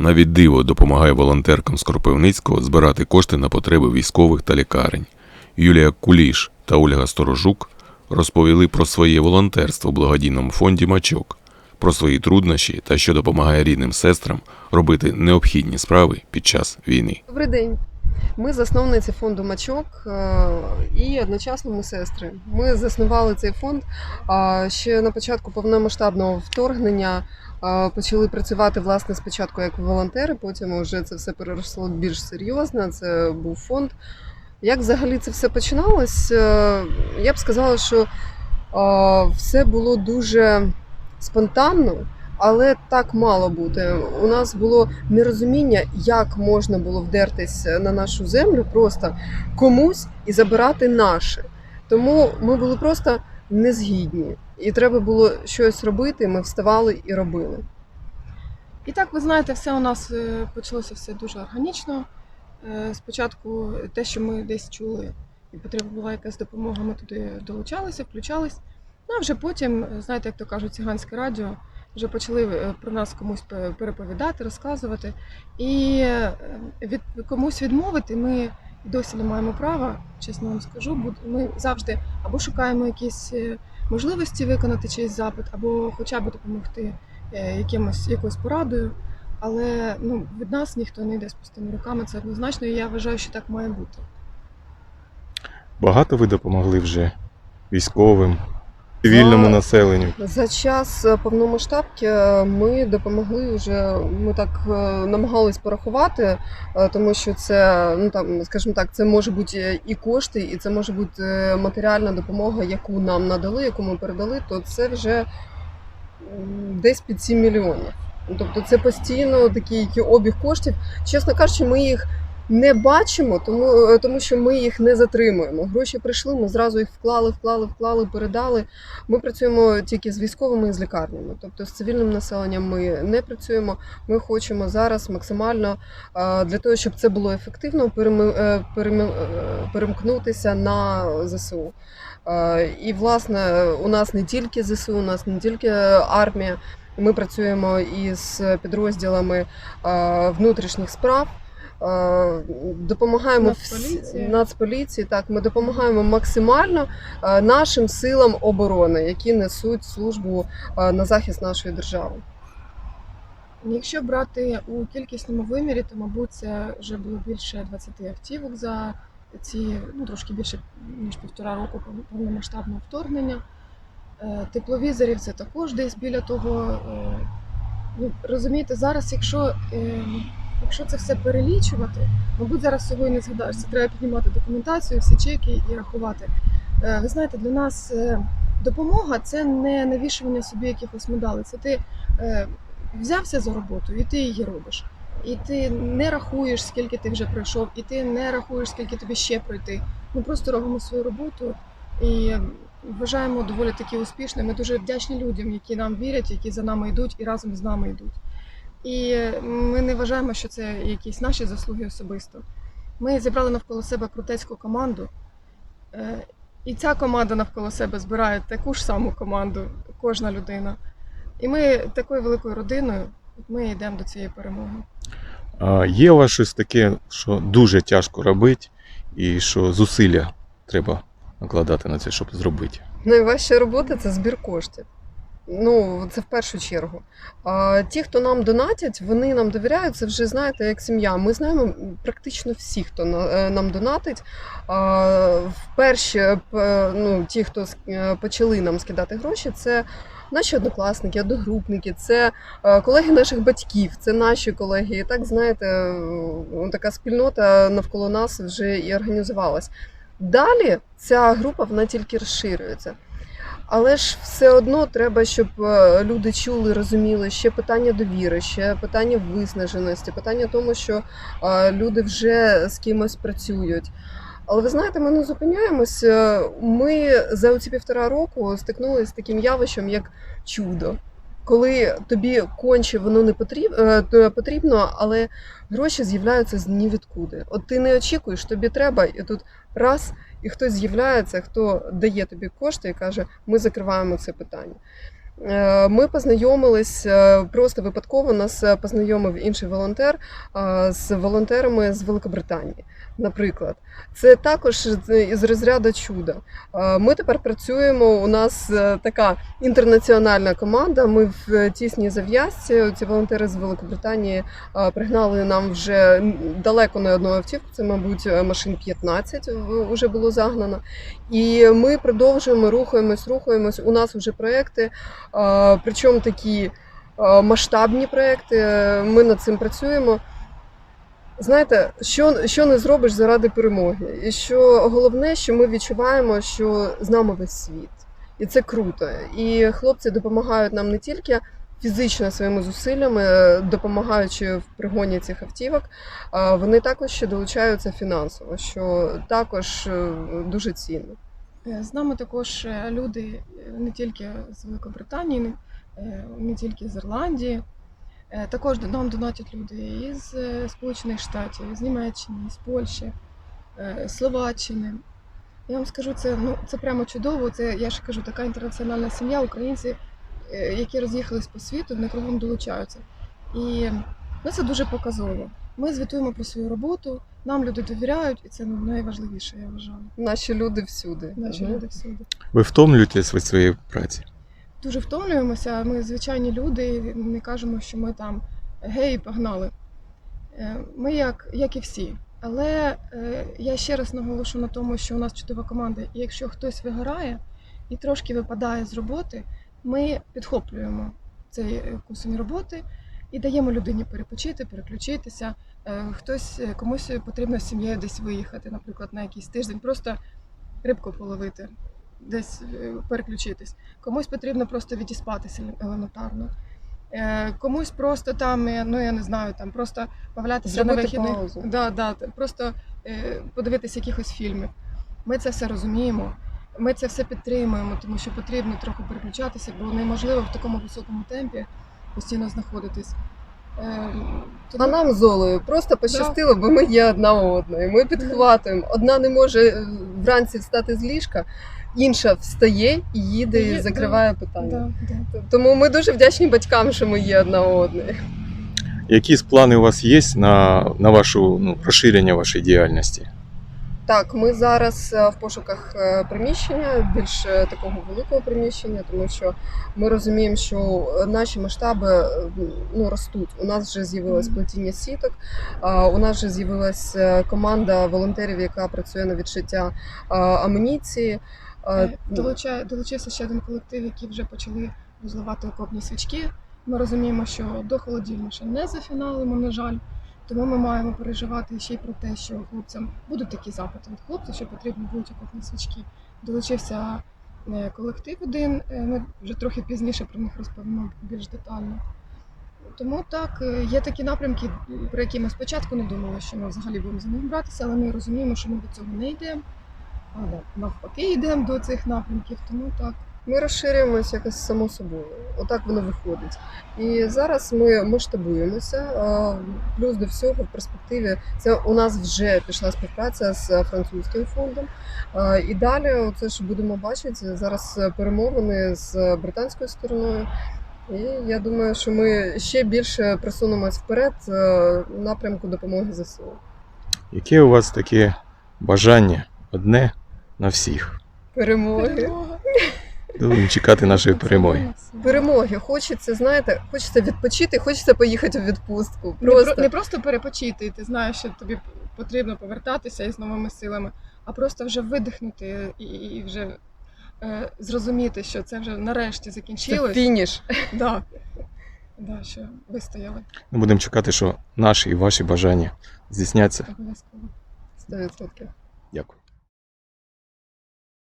Навіть диво допомагає волонтеркам з Кропивницького збирати кошти на потреби військових та лікарень. Юлія Куліш та Ольга Сторожук розповіли про своє волонтерство в благодійному фонді Мачок, про свої труднощі та що допомагає рідним сестрам робити необхідні справи під час війни. Добрий день. Ми засновниці фонду Мачок е, і одночасно ми сестри. Ми заснували цей фонд ще на початку повномасштабного вторгнення. Почали працювати власне спочатку як волонтери, потім вже це все переросло більш серйозно. Це був фонд. Як взагалі це все починалось? Е, Я б сказала, що все було дуже спонтанно, але так мало бути. У нас було нерозуміння, як можна було вдертись на нашу землю просто комусь і забирати наше. Тому ми були просто незгідні, і треба було щось робити. Ми вставали і робили. І так, ви знаєте, все у нас е, почалося все дуже органічно. Е, Спочатку те, що ми десь чули, і потрібна була якась допомога, ми туди долучалися, включались. Ну а вже потім, е, знаєте, як то кажуть, циганське радіо, вже почали е, про нас комусь переповідати, розказувати. І е, від комусь відмовити ми досі не маємо права, чесно вам скажу. Ми завжди або шукаємо якісь е, можливості виконати чийсь запит, або хоча б допомогти якимось якоюсь порадою. Але ну, від нас ніхто не йде з пустими руками, це однозначно, і я вважаю, що так має бути. Багато ви допомогли вже військовим, цивільному населенню. За час е, повномасштабки е, ми допомогли вже. Ми так е, намагались порахувати, тому що це ну там, скажімо так, це може бути і кошти, і це може бути матеріальна допомога, яку нам надали, яку ми передали. То це вже десь під 7 мільйонів. Тобто це постійно такий обіг коштів. Чесно кажучи, ми їх не бачимо, тому, е, тому що ми їх не затримуємо. Гроші прийшли, ми зразу їх вклали, вклали, вклали, передали. Ми працюємо тільки з військовими і з лікарнями. Тобто з цивільним населенням ми не працюємо. Ми хочемо зараз максимально е, для того, щоб це було ефективно, е, перемкнутися на ЗСУ. І власне у нас не тільки ЗСУ, у нас не тільки армія. Ми працюємо із підрозділами внутрішніх справ. Е, Допомагаємо Нацполіції. Нацполіції. Так, ми допомагаємо максимально е, нашим силам оборони, які несуть службу е, на захист нашої держави. Якщо брати у кількісному вимірі, то мабуть це вже було більше 20 автівок за ці ну трошки більше ніж півтора року пов- повномасштабного вторгнення. Тепловізорів це також десь біля того. Ну, розумієте, зараз, якщо, якщо це все перелічувати, мабуть, зараз всього і не згадаєш. Це треба піднімати документацію, всі чеки і рахувати. Е, Ви знаєте, для нас е, допомога це не навішування собі якихось медалей. Це ти е, взявся за роботу і ти її робиш. І ти не рахуєш, скільки ти вже пройшов, і ти не рахуєш, скільки тобі ще пройти. Ми просто робимо свою роботу і вважаємо доволі таки успішними. Ми дуже вдячні людям, які нам вірять, які за нами йдуть і разом з нами йдуть. І ми не вважаємо, що це якісь наші заслуги особисто. Ми зібрали навколо себе крутецьку команду. Е, І ця команда навколо себе збирає таку ж саму команду, кожна людина. І ми такою великою родиною ми йдемо до цієї перемоги. А є у вас щось таке, що дуже тяжко робити, і що зусилля треба накладати на це, щоб зробити. Найважча робота це збір коштів. Ну, це в першу чергу. А ті, хто нам донатять, вони нам довіряють, це вже знаєте, як сім'я. Ми знаємо практично всі, хто е, нам донатить. А, Вперше, п- ну, ті, хто е, почали нам скидати гроші, це наші однокласники, одногрупники, це е, колеги наших батьків, це наші колеги. І так, знаєте, е, така спільнота навколо нас вже і організувалась. Далі ця група вона тільки розширюється. Але ж все одно треба, щоб е, люди чули, розуміли ще питання довіри, ще питання виснаженості, питання тому, що е, люди вже з кимось працюють. Але ви знаєте, ми не зупиняємось. Ми за оці півтора року стикнулися з таким явищем, як чудо. Коли тобі конче воно не потрібно, потрібно, але гроші з'являються з нівідкуди. От ти не очікуєш, тобі треба, і тут раз, і хтось з'являється, хто дає тобі кошти і каже, ми закриваємо це питання. Е, Ми познайомились е, просто випадково. Нас е, познайомив інший волонтер з волонтерами з Великобританії. Наприклад, це також із розряду чуда. Ми тепер працюємо. У нас така інтернаціональна команда. Ми в тісній зав'язці. Ці волонтери з Великобританії пригнали нам вже далеко не одну автівку. Це, мабуть, машин 15 вже було загнано. І ми продовжуємо рухаємось, рухаємось. У нас вже проекти. Причому такі масштабні проекти. Ми над цим працюємо. Знаєте, що, що не зробиш заради перемоги? І що головне, що ми відчуваємо, що з нами весь світ. І це круто. І хлопці допомагають нам не тільки фізично своїми зусиллями, допомагаючи в пригоні цих автівок, вони також ще долучаються фінансово, що також е, дуже цінно. Е, З нами також е, люди е, не тільки з Великобританії, не- тільки з Ірландії. Також нам донатять люди із Сполучених Штатів, з Німеччини, з Польщі, Словаччини. Я вам скажу, це, ну, це прямо чудово. Це, я ж кажу, така інтернаціональна сім'я, українці, які роз'їхались по світу, вони кругом долучаються. І ну, це дуже показово. Ми звітуємо про свою роботу, нам люди довіряють, і це найважливіше, я вважаю. Наші люди всюди. Наші люди всюди. Ви втомлюєтесь від своєї праці? Дуже втомлюємося. Ми звичайні люди, і не кажемо, що ми там гей, погнали. Е, Ми як, як і всі. Але е, я ще раз наголошу на тому, що у нас чудова команда, і якщо хтось вигорає і трошки випадає з роботи, ми підхоплюємо цей кусень роботи і даємо людині перепочити, переключитися. Е, Хтось е, комусь потрібно з сім'єю десь виїхати, наприклад, на якийсь тиждень, просто рибку половити, десь е, переключитись. Комусь потрібно просто відіспатися елементарно. Комусь просто там, ну я не знаю, там просто повалятися на вихідних. паузу. Да, да, просто подивитися якихось фільмів. Ми це все розуміємо. Ми це все підтримуємо, тому що потрібно трохи переключатися, бо неможливо в такому високому темпі постійно знаходитись. Е, А нам з Олею просто пощастило, бо ми є одна у одної. Ми підхватуємо. Одна не може е, вранці встати з ліжка, інша встає і їде, і закриває питання. Тому ми дуже вдячні батькам, що ми є одна у одної. Якісь плани у вас є на, на вашу ну, розширення вашої діяльності? Так, ми зараз е, в пошуках е, приміщення, більш е, такого великого приміщення, тому що ми розуміємо, що наші масштаби ну, ростуть. У нас вже з'явилось плетіння сіток, у нас вже з'явилась команда волонтерів, яка працює на відшиття амуніції. Е, Долучає, долучився ще один колектив, які вже почали розливати окопні свічки. Ми розуміємо, що до холодів ми ще не зафіналимо, на жаль. Тому ми маємо переживати ще й про те, що хлопцям будуть такі запити від хлопців, що потрібні будуть окопні свічки. Долучився е, колектив один. е, Ми вже трохи пізніше про них розповімо більш детально. Тому так, е, є такі напрямки, про які ми спочатку не думали, що ми взагалі будемо за них братися, але ми розуміємо, що ми до цього не йдемо. Але навпаки йдемо до цих напрямків, тому так. Ми розширюємося якось само собою. Отак воно виходить. І зараз ми масштабуємося. Плюс до всього в перспективі це у нас вже пішла співпраця з французьким фондом. І далі, це ж будемо бачити зараз перемовини з британською стороною. І я думаю, що ми ще більше просунемось вперед е, в напрямку допомоги ЗСУ. Яке у вас таке бажання одне на всіх? Перемоги. Будемо чекати нашої перемоги. Перемоги. Хочеться, знаєте, хочеться відпочити, хочеться поїхати у відпустку. Не, Просто про- не просто перепочити, і ти знаєш, що тобі потрібно повертатися із новими силами, а просто вже видихнути і, і вже е, зрозуміти, що це вже нарешті це закінчилось. фініш. Да. Да, що вистояли Ми будемо чекати, що наші і ваші бажання здійсняться. обов'язково. 100%. Дякую.